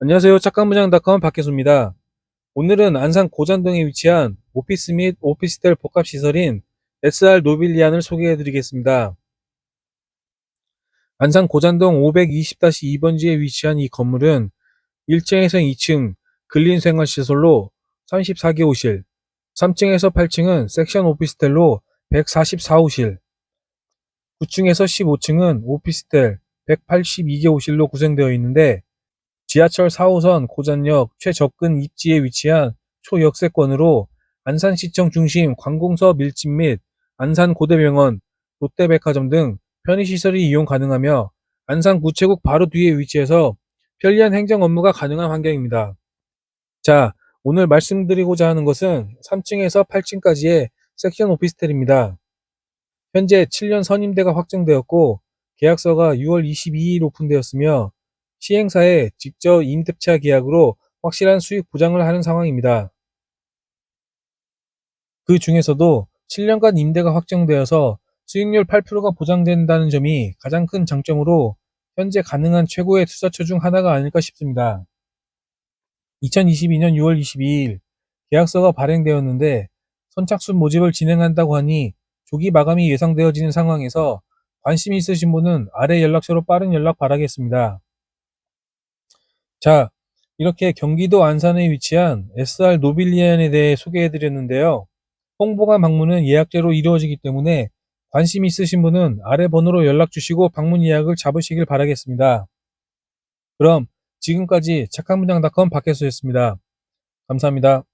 안녕하세요. 착한무장닷컴 박혜수입니다. 오늘은 안산 고잔동에 위치한 오피스 및 오피스텔 복합시설인 SR 노빌리안을 소개해 드리겠습니다. 안산 고잔동 520-2번지에 위치한 이 건물은 1층에서 2층 근린 생활시설로 34개 호실, 3층에서 8층은 섹션 오피스텔로 144호실, 9층에서 15층은 오피스텔 182개 호실로 구성되어 있는데 지하철 4호선 고잔역 최접근 입지에 위치한 초역세권으로 안산시청 중심 관공서 밀집 및 안산고대병원, 롯데백화점 등 편의시설이 이용 가능하며 안산 구체국 바로 뒤에 위치해서 편리한 행정 업무가 가능한 환경입니다. 자, 오늘 말씀드리고자 하는 것은 3층에서 8층까지의 섹션 오피스텔입니다. 현재 7년 선임대가 확정되었고 계약서가 6월 22일 오픈되었으며 시행사에 직접 임대차 계약으로 확실한 수익 보장을 하는 상황입니다. 그 중에서도 7년간 임대가 확정되어서 수익률 8%가 보장된다는 점이 가장 큰 장점으로 현재 가능한 최고의 투자처 중 하나가 아닐까 싶습니다. 2022년 6월 22일 계약서가 발행되었는데 선착순 모집을 진행한다고 하니 조기 마감이 예상되어지는 상황에서 관심 있으신 분은 아래 연락처로 빠른 연락 바라겠습니다. 자, 이렇게 경기도 안산에 위치한 SR 노빌리안에 대해 소개해 드렸는데요. 홍보가 방문은 예약제로 이루어지기 때문에 관심 있으신 분은 아래 번호로 연락 주시고 방문 예약을 잡으시길 바라겠습니다. 그럼 지금까지 착한문장닷컴 박혜수였습니다. 감사합니다.